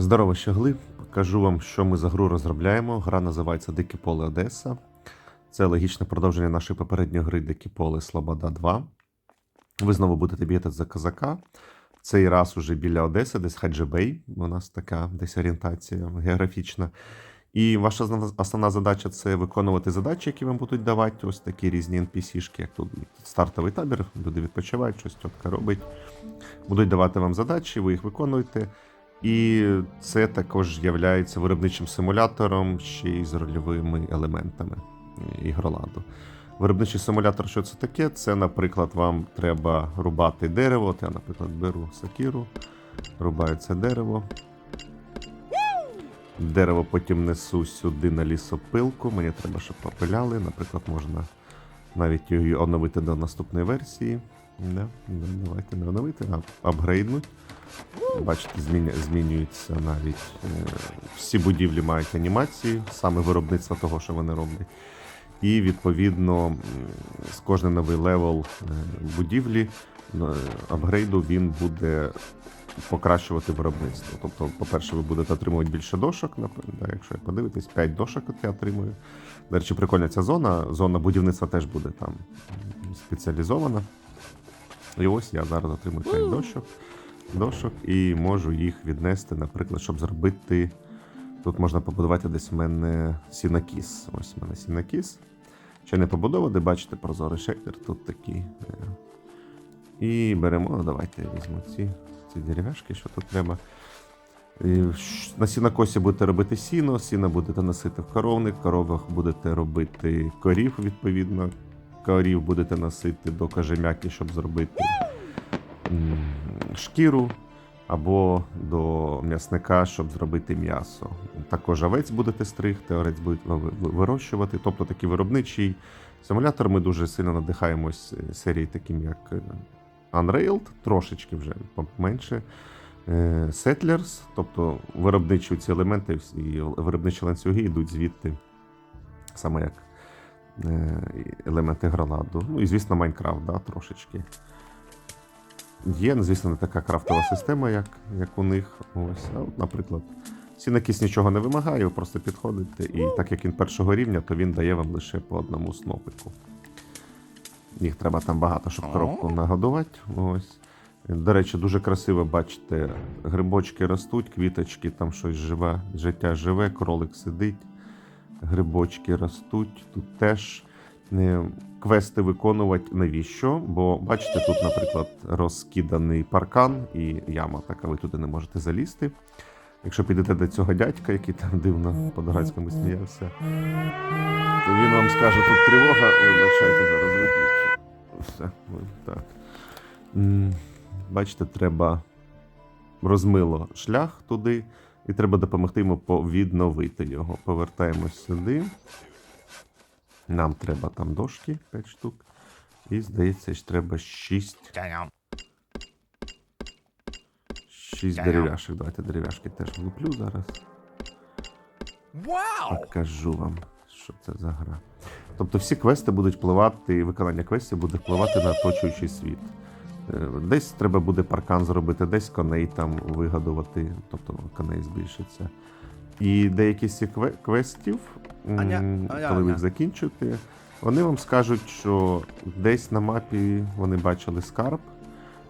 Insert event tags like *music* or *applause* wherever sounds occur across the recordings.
Здорово, щагли. Покажу вам, що ми за гру розробляємо. Гра називається Дике Поле Одеса. Це логічне продовження нашої попередньої гри Дике Поле Слобода 2. Ви знову будете бігати за козака. Цей раз уже біля Одеси, десь Хаджибей. У нас така десь орієнтація географічна. І ваша основна задача це виконувати задачі, які вам будуть давати. Ось такі різні NPC-шки, як тут стартовий табір, люди відпочивають, щось тітка робить. Будуть давати вам задачі, ви їх виконуєте. І це також є виробничим симулятором ще й з рольовими елементами ігроладу. Виробничий симулятор, що це таке? Це, наприклад, вам треба рубати дерево. От я, наприклад, беру сакіру, рубаю це дерево. Дерево потім несу сюди на лісопилку. Мені треба, щоб попиляли. Наприклад, можна навіть її оновити до наступної версії. Да, давайте не оновити, а апгрейднуть. Бачите, змінюються навіть е, всі будівлі мають анімації, саме виробництво того, що вони роблять. І відповідно з кожним новий левел е, будівлі е, апгрейду він буде покращувати виробництво. Тобто, по-перше, ви будете отримувати більше дошок. якщо як подивитись, 5 дошок от я отримую. До речі, прикольна ця зона. Зона будівництва теж буде там спеціалізована. І ось я зараз отримую 5 дощок, дошок і можу їх віднести, наприклад, щоб зробити. Тут можна побудувати десь в мене сінокіс. Ось в мене сінокіс. Ще не побудований, бачите, прозорий шейдер тут такий. е. І беремо, ну, давайте я візьму ці, ці дерев'яшки, що тут треба. І На сінокосі будете робити сіно, сіно будете носити в коровник, в коровах будете робити корів, відповідно. Корів будете носити до кожем'яки, щоб зробити шкіру, або до м'ясника, щоб зробити м'ясо. Також овець будете стригти, овець будуть ви- ви- вирощувати. Тобто такий виробничий симулятор. Ми дуже сильно надихаємось е, серії, таким як е, Unrailed, трошечки вже менше. Е, Settlers, тобто виробничі ці елементи і виробничі ланцюги йдуть звідти, саме як елементи гранаду. Ну і, звісно, Майнкрафт, да, трошечки. Є, ну, звісно, не така крафтова система, як, як у них. Ось, а наприклад, Сінокіс нічого не вимагає, ви просто підходите, і так як він першого рівня, то він дає вам лише по одному снопику. Їх треба там багато, щоб коробку нагодувати. Ось. До речі, дуже красиво бачите, грибочки ростуть, квіточки, там щось живе, життя живе, кролик сидить, грибочки ростуть. Тут теж квести виконувати навіщо? Бо бачите, тут, наприклад, розкиданий паркан і яма така, ви туди не можете залізти. Якщо підете до цього дядька, який там дивно по-дурацькому сміявся, то він вам скаже, тут тривога, вибачайте, зараз виключу. Все, так. Бачите, треба розмило шлях туди, і треба допомогти йому по- відновити його. Повертаємось сюди. Нам треба там дошки 5 штук. І, здається, ж треба 6 Шість дерев'яшок. Давайте дерев'яшки теж влуплю зараз. Вау! Покажу вам, що це за гра. Тобто всі квести будуть впливати, виконання квестів буде впливати на оточуючий світ. Е, Десь треба буде паркан зробити, десь коней там вигадувати, тобто коней збільшиться. І деякі з цих квестів, коли ви їх Аня. закінчуєте, вони вам скажуть, що десь на мапі вони бачили скарб.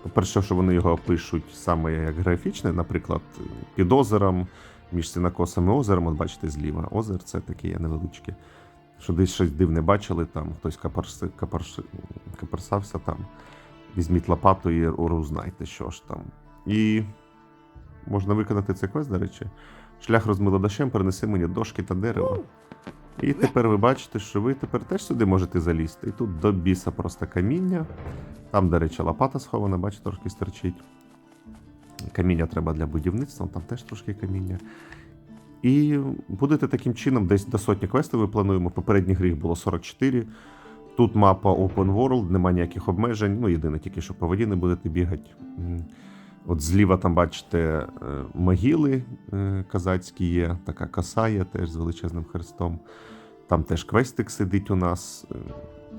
По-перше, що вони його опишуть саме як графічне, наприклад, під озером, між сінокосом і озером, от бачите, зліва. Озер це таке є невеличке. Що десь щось дивне бачили, там хтось капарси, капарси, каперсався там. Візьміть лопату і узнайте, що ж там. І можна виконати цей квест, до речі. Шлях розмило дощем, перенеси мені дошки та дерево. І тепер ви бачите, що ви тепер теж сюди можете залізти. І тут до біса просто каміння. Там, до речі, лопата схована, бачите, трошки стерчить. Каміння треба для будівництва, там теж трошки каміння. І будете таким чином, десь до сотні квестів ви плануємо. Попередній гріх було 44. Тут мапа Open World, немає ніяких обмежень. Ну, єдине, тільки що по воді не будете бігати. От зліва там бачите е, могили е, казацькі є, така коса є теж з величезним хрестом. Там теж квестик сидить у нас. е,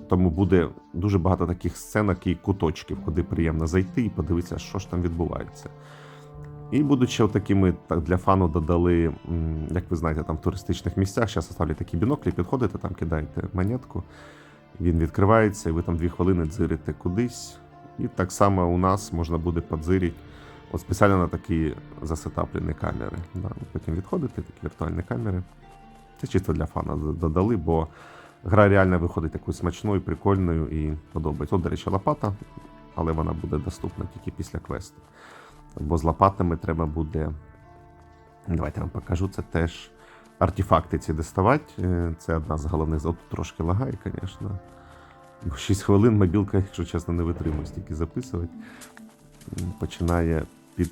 Тому буде дуже багато таких сценок і куточків, куди приємно зайти і подивитися, що ж там відбувається. І будуть ще такими так, для фану додали, як ви знаєте, там в туристичних місцях. Зараз ставлять такі біноклі, підходите, там кидаєте монетку, він відкривається, і ви там дві хвилини дзирите кудись. І так само у нас можна буде подзирити от спеціально на такі засетаплені камери. Да. Потім відходите, такі віртуальні камери. Це чисто для фана додали, бо гра реально виходить такою смачною, прикольною і подобається. От, до речі, лопата, але вона буде доступна тільки після квесту. Бо з лопатами треба буде. Давайте я вам покажу. Це теж артефакти ці доставати. Е, Це одна з головних. От трошки лагає, звісно. 6 хвилин мобілка, якщо чесно, не витримує стільки записувати. Починає під,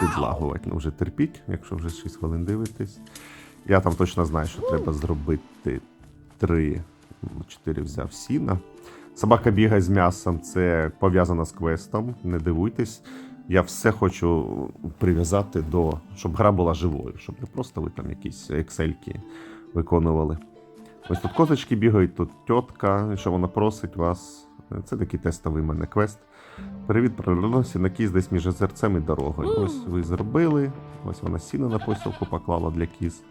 підлагувати. Ну, вже терпіть, якщо вже 6 хвилин дивитесь. Я там точно знаю, що треба зробити 3, 4 взяв сіна. Собака бігає з м'ясом, це пов'язано з квестом, не дивуйтесь. Я все хочу прив'язати до, щоб гра була живою, щоб не просто ви там якісь ексельки виконували. Ось тут козочки бігають, тут тітка, що вона просить вас. Це такий тестовий мене квест. Привіт, пролилося на кіз десь між озерцем і дорогою. Ось ви зробили. Ось вона сіно на посілку поклала для кіз.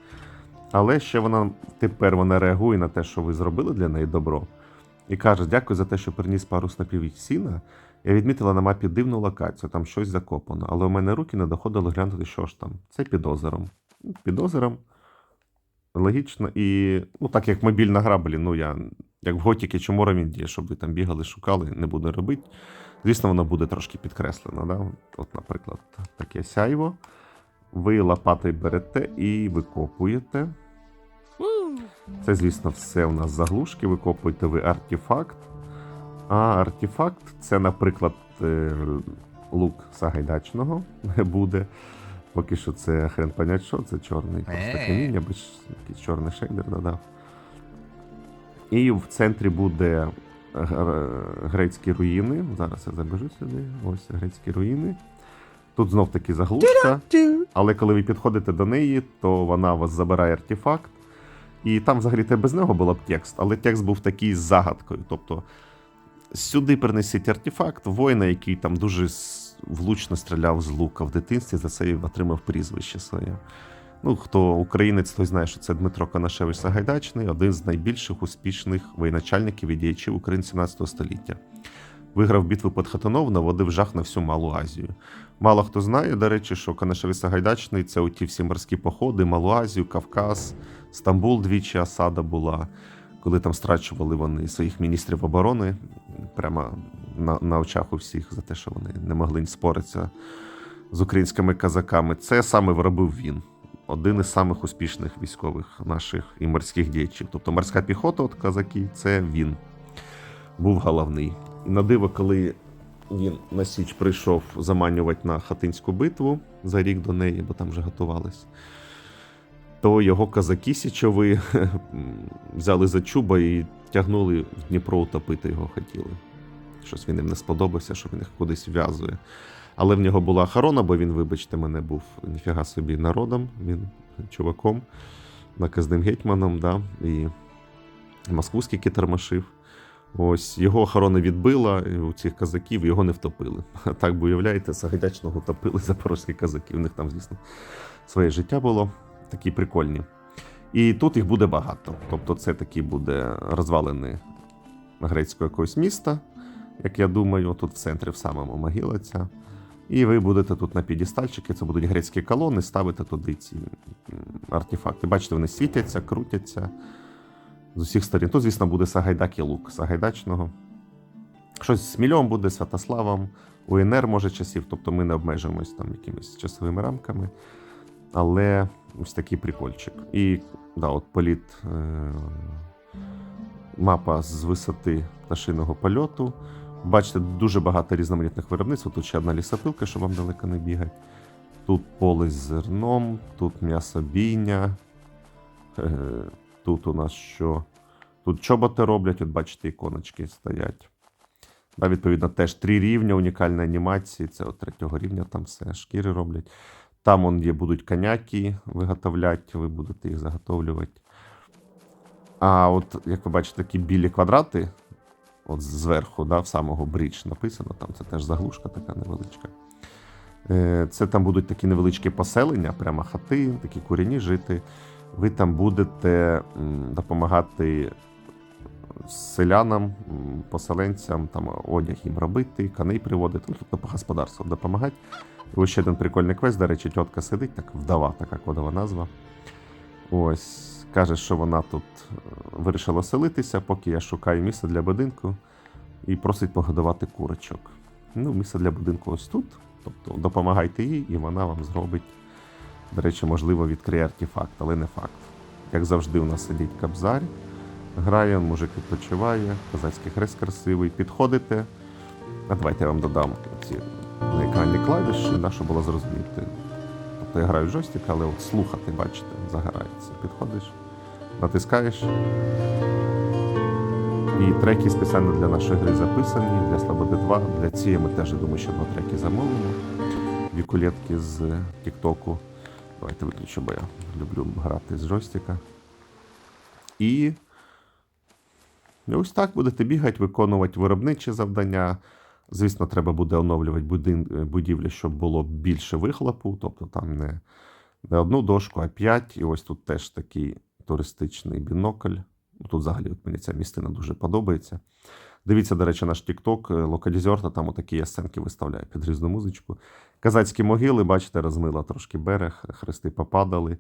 Але ще вона тепер вона реагує на те, що ви зробили для неї добро. І каже: дякую за те, що приніс пару снапів сіна. Я відмітила на мапі дивну локацію, там щось закопано, але у мене руки не доходили глянути, що ж там. Це під озером. Під озером. Логічно. І ну, так як мобільна гра, блін, ну я як в Готіки чи Моровінді, щоб ви там бігали, шукали, не буду робити. Звісно, воно буде трошки підкреслено. Да? От, наприклад, таке сяйво. Ви лопатою берете і викопуєте. Це, звісно, все у нас заглушки. Викопуєте ви артефакт. А артефакт це, наприклад, е, лук Сагайдачного *laughs* буде. Поки що це хрен понять, що це чорний просто Е. каміння, без якийсь чорний шейдер додав. І в центрі буде грецькі руїни. Зараз я забежу сюди. Ось грецькі руїни. Тут знов таки заглушка. Але коли ви підходите до неї, то вона вас забирає артефакт. І там взагалі те без нього було б текст, але текст був такий з загадкою. Тобто сюди принесіть артефакт, воїна, який там дуже влучно стріляв з лука в дитинстві, за це отримав прізвище своє. Ну, хто українець, той знає, що це Дмитро Канашевич Сагайдачний, один з найбільших успішних воєначальників і діячів України 17 століття. Виграв битву під Хатанов, наводив жах на всю Малу Азію. Мало хто знає, до речі, що Канашевич Сагайдачний це оті всі морські походи, Малу Азію, Кавказ, Стамбул двічі осада була, коли там страчували вони своїх міністрів оборони прямо на, на очах у всіх за те, що вони не могли споритися з українськими казаками. Це саме виробив він. Один із самих успішних військових наших і морських діячів. Тобто морська піхота, от казаки, це він був головний. І на диво, коли він на Січ прийшов заманювати на хатинську битву за рік до неї, бо там вже готувались, то його казаки січові *laughs* взяли за чуба і тягнули в Дніпро утопити його хотіли. Щось він їм не сподобався, що він їх кудись в'язує. Але в нього була охорона, бо він, вибачте, мене був ніфіга собі народом, він чуваком, наказним гетьманом, да, і Москву скільки тормошив. Ось його охорона відбила, у цих казаків його не втопили. Так би уявляєте, Сагайдачного топили запорозькі казаки. У них там, звісно, своє життя було такі прикольні. І тут їх буде багато. Тобто, це такі буде розвалини грецького якогось міста, як я думаю, тут в центрі в самому могила ця. І ви будете тут на підістальчики, це будуть грецькі колони, ставити туди ці артефакти. Бачите, вони світяться, крутяться з усіх сторін. Тут, звісно, буде Сагайдак і лук Сагайдачного. Щось з Смільом буде, Святославом, УНР може часів, тобто ми не обмежуємось там якимись часовими рамками. Але ось такий прикольчик. І да, от політ. Е- мапа з висоти пташиного польоту. Бачите, дуже багато різноманітних виробництв. Тут ще одна лісопилка, щоб вам далеко не бігати. Тут поле з зерном, тут м'ясобійня. Е, Тут у нас що? Тут чоботи роблять, от бачите, іконочки стоять. Да, відповідно, теж три рівня унікальної анімації. Це от третього рівня, там все шкіри роблять. Там он є, будуть коняки виготовляти, ви будете їх заготовлювати. А от, як ви бачите, такі білі квадрати, от зверху, да, в самого брідж написано, там це теж заглушка така невеличка. Е, Це там будуть такі невеличкі поселення, прямо хати, такі курені жити. Ви там будете допомагати селянам, поселенцям, там одяг їм робити, коней приводити, ну, тобто по господарству допомагати. Ось ще один прикольний квест, до речі, тітка сидить, так вдова, така кодова назва. Ось, каже, що вона тут е, вирішила селитися, поки я шукаю місце для будинку і просить погодувати курочок. Ну, місце для будинку ось тут. Тобто допомагайте їй, і вона вам зробить. До речі, можливо, відкриє артефакт, але не факт. Як завжди, у нас сидить кабзар, грає, мужик відпочиває, козацький хрест красивий. Підходите. А давайте я вам додам ці на екрані клавіші, да, щоб було зрозуміти. Тобто я граю в джойстик, але от слухати, бачите, загорається. Підходиш, натискаєш. І треки спеціально для нашої гри записані, для Слободи 2. Для цієї ми теж я думаю, що два треки замовимо. Вікулетки з Тіктоку. Давайте виключу, бо я люблю грати з джойстика. І і ось так будете бігати, виконувати виробничі завдання. Звісно, треба буде оновлювати будин, будівлі, щоб було більше вихлопу, тобто там не, не одну дошку, а п'ять. І ось тут теж такий туристичний бінокль. Ну, Тут взагалі от мені ця містина дуже подобається. Дивіться, до речі, наш TikTok, локалізерта, там отакі я сценки виставляю під різну музичку. Казацькі могили, бачите, розмила трошки берег, хрести попадали.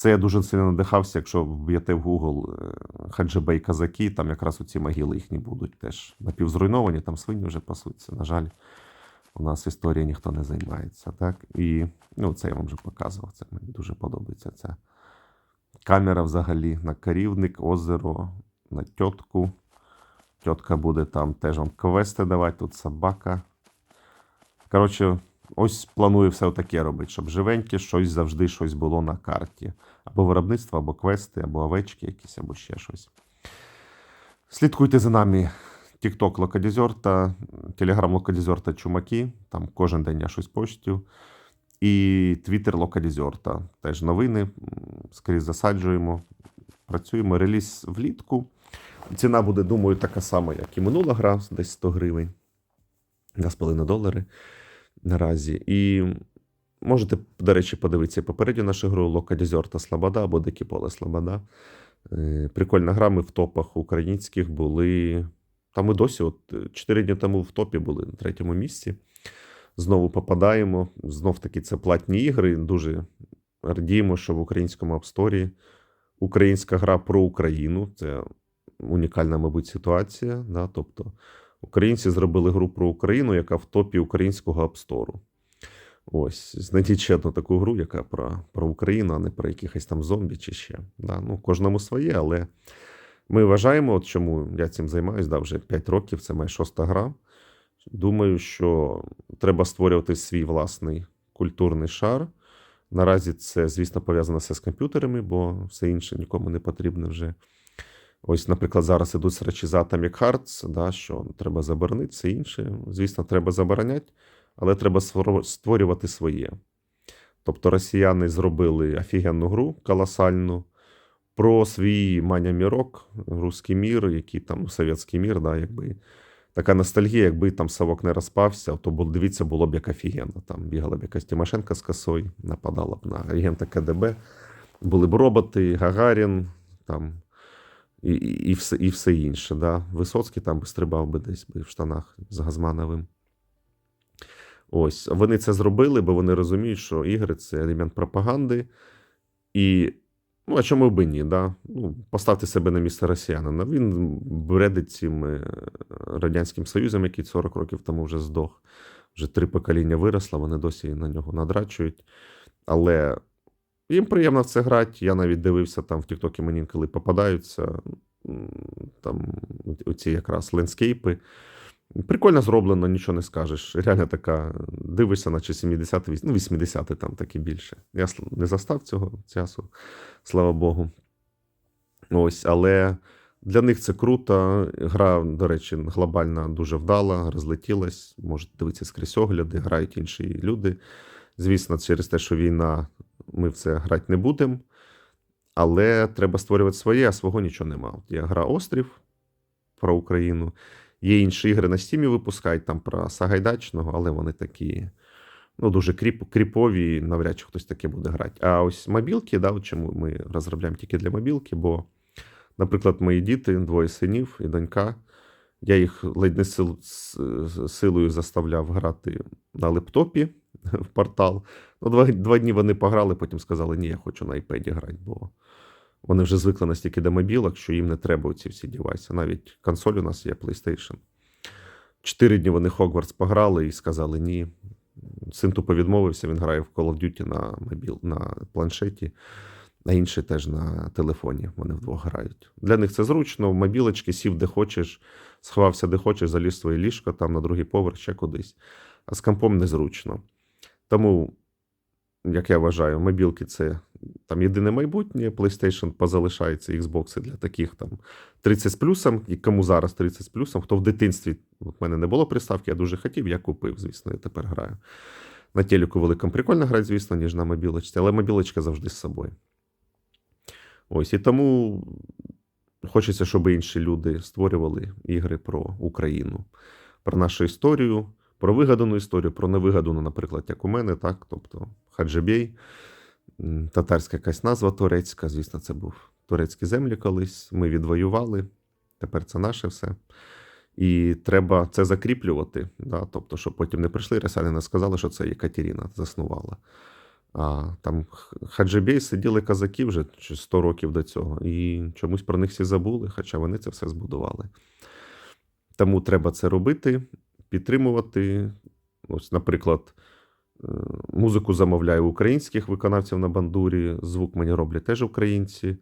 Це я дуже сильно надихався, якщо вб'єте в Google е, Хаджибей казаки, там якраз оці могили їхні будуть теж напівзруйновані, там свині вже пасуться. На жаль, у нас історія ніхто не займається. Так? І ну, це я вам вже показував. Це мені дуже подобається. Ця камера взагалі на карівник, озеро, на тьотку. Тьотка буде там теж вам квести давати, тут собака. Коротше, ось планую все таке робити, щоб живеньке щось завжди щось було на карті. Або виробництво, або квести, або овечки якісь, або ще щось. Слідкуйте за нами. TikTok локалізер та Telegram локалізер та Чумаки. Там кожен день я щось постю. І Twitter локалізер теж новини. Скрізь засаджуємо. Працюємо. Реліз влітку. Ціна буде, думаю, така сама, як і минула гра, десь 100 гривень. 2,5 долари наразі. І можете, до речі, подивитися попередню нашу гру Локалізер та Слобода або Дикі Поле Слобода. Е, Прикольна гра. Ми в топах українських були. Та ми досі, от 4 дні тому в топі були на третьому місці. Знову попадаємо. Знов таки, це платні ігри. Дуже радіємо, що в українському Store українська гра про Україну. Це унікальна, мабуть, ситуація. Да? Тобто українці зробили гру про Україну, яка в топі українського Store. Ось, знайдіть ще одну таку гру, яка про, про Україну, а не про якихось там зомбі чи ще. Да? Ну, кожному своє, але ми вважаємо, от чому я цим займаюся, да, вже 5 років, це моя шоста гра. Думаю, що треба створювати свій власний культурний шар. Наразі це, звісно, пов'язано все з комп'ютерами, бо все інше нікому не потрібно вже. Ось, наприклад, зараз ідуть срачі за Atomic Hearts, да, що треба заборонити, все інше. Звісно, треба забороняти, але треба створювати своє. Тобто росіяни зробили офігенну гру колосальну про свій манямірок, руський мір, який там совєтський мір, да, якби. Така ностальгія, якби там Савок не розпався, то дивіться, було б як офігенно. Там бігала б якась Тимошенко з косою, нападала б на агента КДБ. Були б роботи, Гагарін, там, і, і, все, і все інше. Да? Висоцький там би стрибав би десь в штанах з Газмановим. Ось, вони це зробили, бо вони розуміють, що ігри це елемент пропаганди. І, ну, а чому би ні? Да? Ну, поставте себе на місце росіянина. Він бредить цим е, Радянським Союзом, який 40 років тому вже здох. Вже три покоління виросло, вони досі на нього надрачують. Але їм приємно в це грати. Я навіть дивився там в Тіктокі мені коли попадаються там оці якраз лендскейпи. Прикольно зроблено, нічого не скажеш. Реально така, дивишся, наче 70 ну 80 там таки більше. Я не застав цього часу, слава Богу. Ось, але для них це круто. Гра, до речі, глобальна дуже вдала, розлетілась. Можете дивитися скрізь огляди, грають інші люди. Звісно, через те, що війна, ми в це грати не будемо. Але треба створювати своє, а свого нічого нема. От Є гра Острів про Україну. Є інші ігри на стімі випускають там про Сагайдачного, але вони такі. ну, дуже кріп, кріпові, навряд чи хтось таке буде грати. А ось мобілки, да, от чому ми розробляємо тільки для мобілки, бо, наприклад, мої діти, двоє синів і донька, я їх ледь не сил, силою заставляв грати на лептопі *laughs* в портал. Ну, два, два дні вони пограли, потім сказали, ні, я хочу на iPad грати, бо вони вже звикли настільки до мобілок, що їм не треба ці всі девайси. Навіть консоль у нас є PlayStation. Чотири дні вони Хогвартс пограли і сказали ні. Син тупо відмовився, він грає в Call of Duty на мобіл, на планшеті, а інший теж на телефоні. Вони вдвох грають. Для них це зручно, в мобілочки сів де хочеш, сховався де хочеш, заліз в своє ліжко, там на другий поверх, ще кудись. А з компом незручно. Тому, як я вважаю, мобілки це там єдине майбутнє, PlayStation позалишається, Xbox для таких там 30 з плюсом, і кому зараз 30 з плюсом, хто в дитинстві, в мене не було приставки, я дуже хотів, я купив, звісно, я тепер граю. На телеку великому прикольно грати, звісно, ніж на мобілочці, але мобілочка завжди з собою. Ось і тому хочеться, щоб інші люди створювали ігри про Україну, про нашу історію, про вигадану історію, про невигадану, наприклад, як у мене, так, тобто Хаджибей, татарська якась назва турецька, звісно, це був турецькі землі колись. Ми відвоювали, тепер це наше все. І треба це закріплювати, да? тобто, щоб потім не прийшли росіяни, не сказали, що це Екатерина заснувала. А там Хаджибей сиділи казаки вже 100 років до цього, і чомусь про них всі забули, хоча вони це все збудували. Тому треба це робити, підтримувати. Ось, наприклад, е, музику замовляю українських виконавців на бандурі, звук мені роблять теж українці.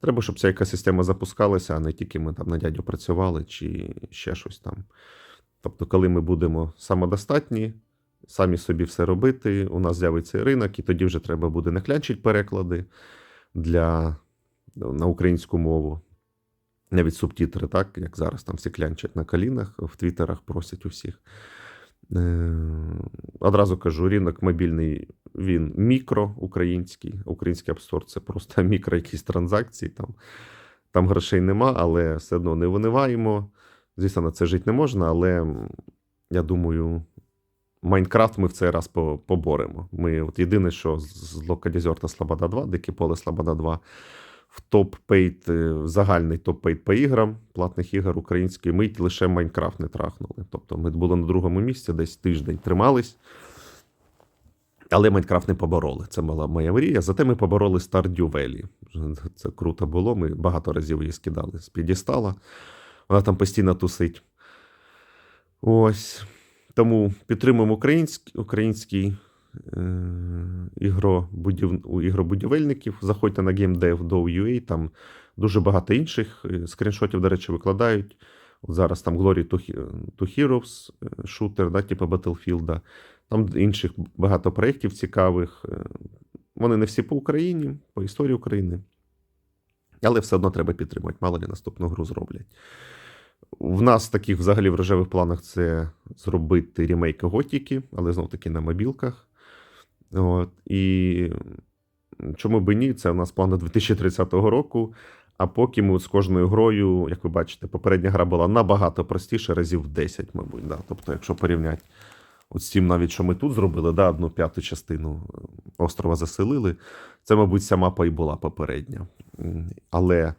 Треба, щоб ця екосистема запускалася, а не тільки ми там на дядю працювали чи ще щось там. Тобто, коли ми будемо самодостатні, самі собі все робити, у нас з'явиться ринок, і тоді вже треба буде не клянчити переклади для, на українську мову. Навіть субтитри, так, як зараз там всі клянчать на колінах, в твіттерах просять у всіх. Е, Одразу кажу, ринок мобільний він мікро український. App це просто *laughs* мікро якісь транзакції. Там, там грошей нема, але все одно не виниваємо. Звісно, на це жити не можна, але я думаю, Майнкрафт ми в цей раз поборемо. Ми от єдине, що з Локалізерта Слобода 2, Дике поле Слобода 2, топ-пейт, е, загальний топ-пейт по іграм, платних ігор української, ми лише Майнкрафт не трахнули. Тобто ми були на другому місці, десь тиждень тримались. Але Майнкрафт не побороли. Це була моя мрія. Зате ми побороли Stardew Valley. Це круто було. Ми багато разів її скидали з підістала. Вона там постійно тусить. Ось. Тому підтримуємо український, український ігробудів, у ігробудівельників. Заходьте на GameDev.ua, там дуже багато інших е, скріншотів, до речі, викладають. От зараз там Glory to, Heroes, е, шутер, да, типу Battlefield. Там інших багато проєктів цікавих. Е, Вони не всі по Україні, по історії України. Але все одно треба підтримати. Мало ли наступну гру зроблять. В нас таких взагалі в рожевих планах це зробити ремейк Готіки, але знов таки на мобілках. От. І чому би ні? Це у нас план до 2030 року. А поки ми з кожною грою, як ви бачите, попередня гра була набагато простіша, разів 10, мабуть. Да. Тобто, якщо порівняти от з тим, навіть що ми тут зробили, да, одну п'яту частину е, острова заселили, це, мабуть, ця мапа і була попередня. Але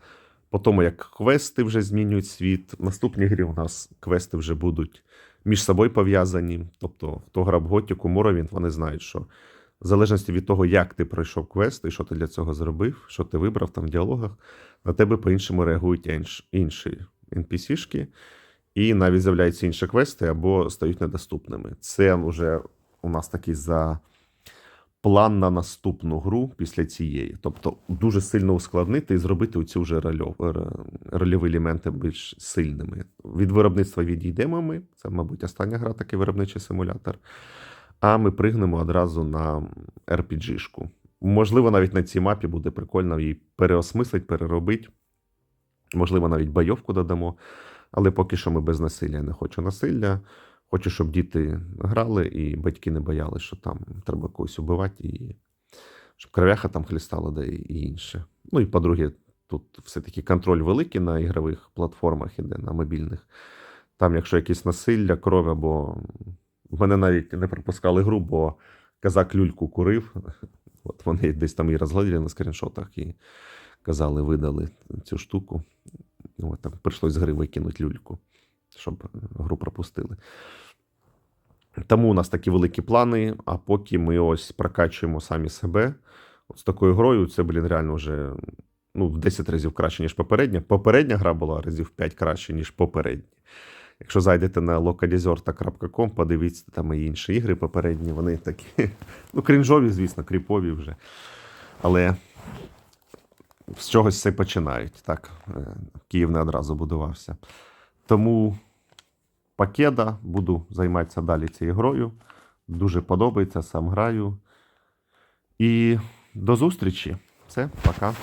по тому, як квести вже змінюють світ, в наступній грі у нас квести вже будуть між собою пов'язані. Тобто, хто грав Готіку, Моровінт, вони знають, що в залежності від того, як ти пройшов квест і що ти для цього зробив, що ти вибрав там в діалогах, на тебе по-іншому реагують інші NPC-шки, і навіть з'являються інші квести або стають недоступними. Це вже у нас такий за план на наступну гру після цієї. Тобто дуже сильно ускладнити і зробити оці вже рольові елементи більш сильними. Від виробництва відійдемо ми. Це, мабуть, остання гра, такий виробничий симулятор. А ми пригнемо одразу на RPG-шку. Можливо, навіть на цій мапі буде прикольно її переосмислить, переробити. Можливо, навіть бойовку додамо. Але поки що ми без насилля. Не хочу насилля. Хочу, щоб діти грали і батьки не боялися, що там треба когось убивати, і щоб кровяха там хлістала, і і інше. Ну і по-друге, тут все-таки контроль великий на ігрових платформах іде, на мобільних. Там, якщо якесь насилля, кров або. Мене навіть не пропускали гру, бо казак люльку курив. От вони десь там і розгладили на скріншотах і казали, видали цю штуку. От, там прийшлось з гри викинути люльку, щоб гру пропустили. Тому у нас такі великі плани, а поки ми ось прокачуємо самі себе. От з такою грою це, блін, реально вже ну, в 10 разів краще, ніж попередня. Попередня гра була разів 5 краще, ніж попередня. Якщо зайдете на localizorta.com, подивіться там і інші ігри попередні, вони такі, *laughs* ну, крінжові, звісно, кріпові вже. Але з чогось все починають. Так, Е, Київ не одразу будувався. Тому пакеда, буду займатися далі цією грою. Дуже подобається, сам граю. І до зустрічі. Все, пока.